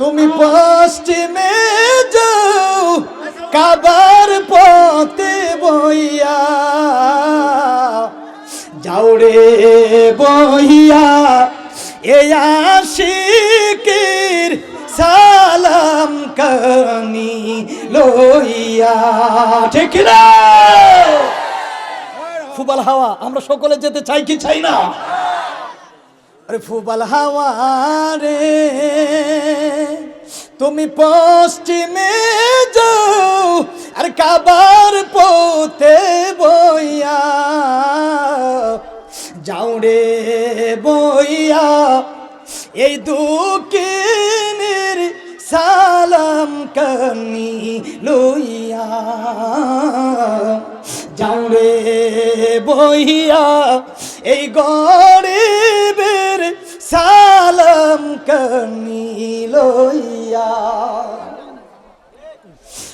তুমি পশ্চিমে যাও, কাবার পথে বইয়া। যাও রে বইয়া, এ আশিকের সালাম কানি লইয়া। ঠিক না ফুবাল হাওয়া, আমরা সকলে যেতে চাই কি চাই না? ফুবাল হাওয়া রে, তুমি পশ্চিমে যাও, আর কাবার পোতে বইয়া যাও রে বইয়া। এই দুঃখিনীর সালাম কানি লইয়া যাও রে বইয়া। এই গরিবের সালাম কানি লইয়া।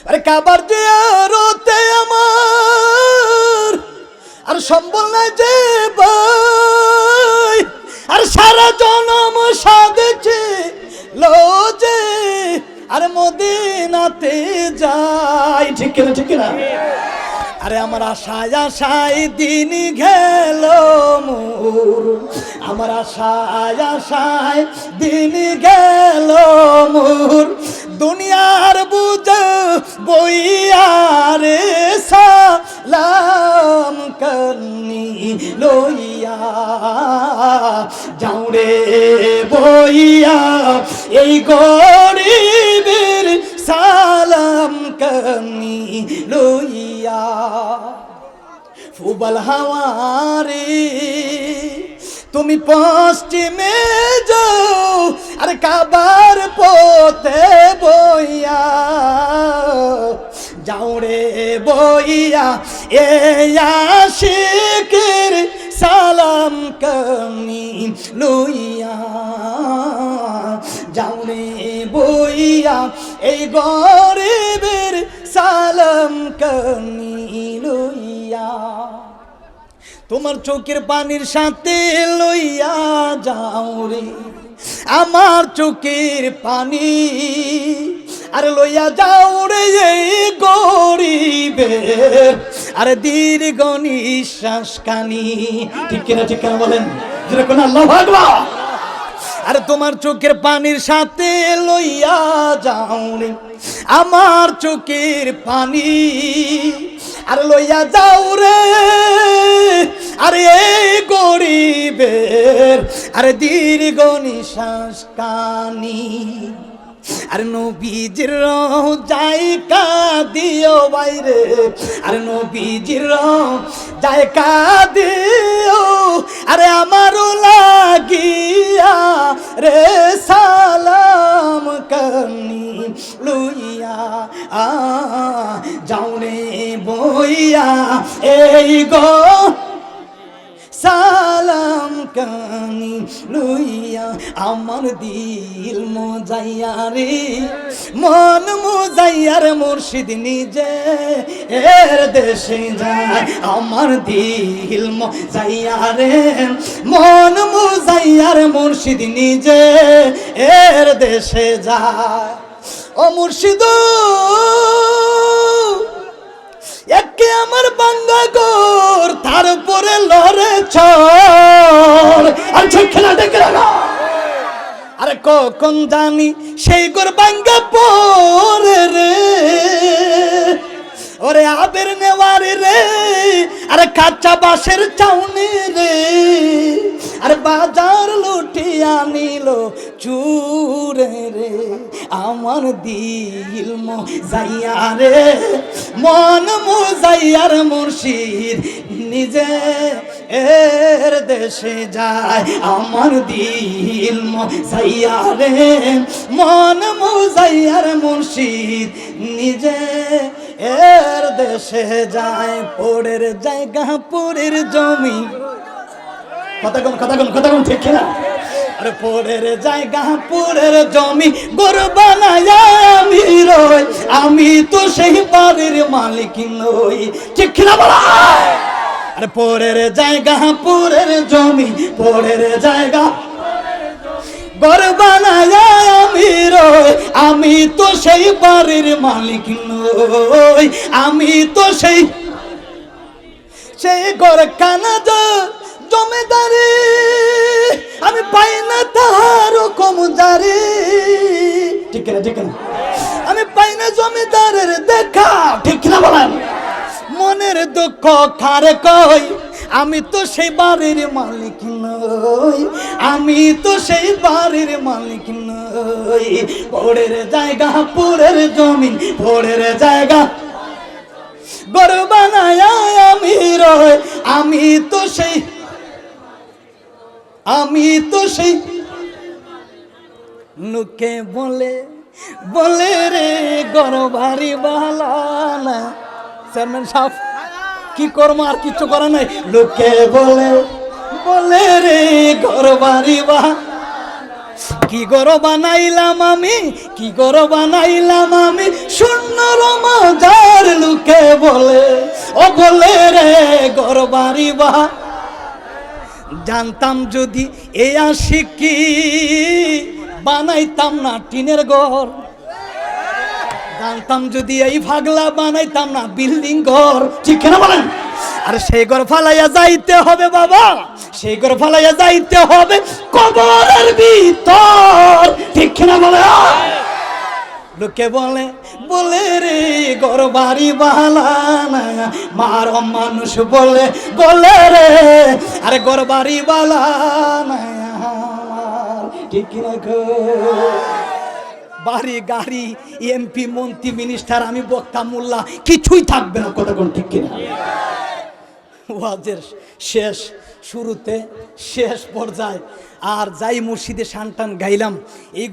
আরে কাবার যে জিয়ারতে আমার, আর সম্বল নাই যে আর সারা জনম সাধেছে লোজে, আর মদিনাতে যাই ঠিক না ঠিক না আরে আমার আশায় আশায় দিন গেল মোর। আমার আশায় আশায় দিন গেল মোর। দুনিয়ার বুঝ বইয়ারে সালাম করনি লইয়া। যাও রে বইয়া, এই গরিবের করনি লইয়া, ফুবল হাওয়ারে। তুমি পশ্চিমে যাও, আর কাবার পথে বইয়া। যাও রে বইয়া, এ আশিকের সালাম কমি লইয়া। যাও রে বইয়া, এই গরিবের সালাম কমি লইয়া তোমার চোখের পানির সাথে লইয়া যাও রে। আমার চোখের পানি। আর লইয়া যাও রে এই গরিবের আর দীর্ঘ নিঃশ্বাস কানি ঠিক কিনা ঠিক কিনা বলেন? যেরকম আল্লাহ ভাগবা আর তোমার চোখের পানির সাথে লইয়া যাও রে আমার চোখের পানি আর লইয়া যাও রে। আরে গরিবের, আরে দীর্ঘ নিশ্বাস কানি। আর নবীজির যাই কাঁদিও বাইরে। আর নবীজির যাই কাঁদিও আরে আমার লাগিয়া রে সালাম কানি লুইয়া আ যাওনে বইয়া এই গো সালাম কানি লুইয়া আমার দিল মোজাইয়া রে। মন মোজাইয়ার মুর্শিদ নিজে এর দেশে যায়। আমার দিল মোজাইয়া রে। মন মোজাইয়ার মুর্শিদ নিজে এর দেশে যায়। ও মুর্শিদ! একে আমার বাঙ্গা গোর, তারপরে লড়ে ছড় আর খেলা রাখা। আরে কখন জানি সেই গোর বাঙ্গা পরে রে। ওরে আবের নেওয়ারে রে। আরে কাঁচা বাঁশের চাউনি নিল চুরে রে, আমার দিল মো যাইয়া রে। মন মো যাইয়ার মুর্শিদ নিজে এর দেশে যায়, আমার দিল মো যাইয়া রে। মন মো যাইয়ার মুর্শিদ নিজে এর দেশে যায়, পরের জায়গা, পরের জমি। কথা কোন কথা কোন কথা কোন, ঠিক না পরের জায়গা, পরের জমি গরু আমি রই। আমি তো সেই বাড়ির মালিক নই। ঠিক না পরের জায়গা, পরের জমি, পরের জায়গা। আমি রই। তো সেই বাড়ির মালিক নই। আমি তো সেই সেই ঘর কানাদা জমিদারি, আমি পাই না তাহার কমদারি ঠিক না ঠিক না আমি পাই না জমিদারের দেখা, ঠিক না বলেন? মনের দুঃখ খারে কই? আমি তো সেই বাড়ির মালিক নই। আমি তো সেই বাড়ির মালিক নই। পড়ের জায়গা, পুরের জমিন পড়ের জায়গা। গড় বানায় আমি রয় আমি তো সেই আমি তো সেই লোকে বলে বলে রে গড় ভারী বালানা চেয়ারম্যান সাহেব, কি করব আর কিছু করা নাই? লোকে বলে বলে রে গড় ভারী বা কি গরো বানাইলাম আমি, কি গরো বানাইলাম আমি শূন্য রমাজার লুকে বলে, ও বলে রে গর বাড়ি বা জানতাম যদি এ আসি কি বানাইতাম না টিনের ঘর। জানতাম যদি এই ভাগলা বানাইতাম না বিল্ডিং ঘর। ঠিক না বলেন? আর সেই ঘর ফালাইয়া যাইতে হবে বাবা। সেই ঘর ফালাইয়া যাইতে হবে কবরের ভিতর। ঠিক না বলে লোকে বলে বলে রে ঘর বাড়ি বালানা মার মানুষ বলে বলে রে। আরে ঘর বাড়ি বালানা বাড়ি, গাড়ি এমপি মন্ত্রী মিনিস্টার আমি বক্তা, মোল্লা, কিছুই থাকবে না কতক্ষণ ঠিক কিনা? ওয়াজের শেষ, শুরুতে শেষ পর্যায়ে, আর যাই মুর্শিদে সান্টান গাইলাম, এই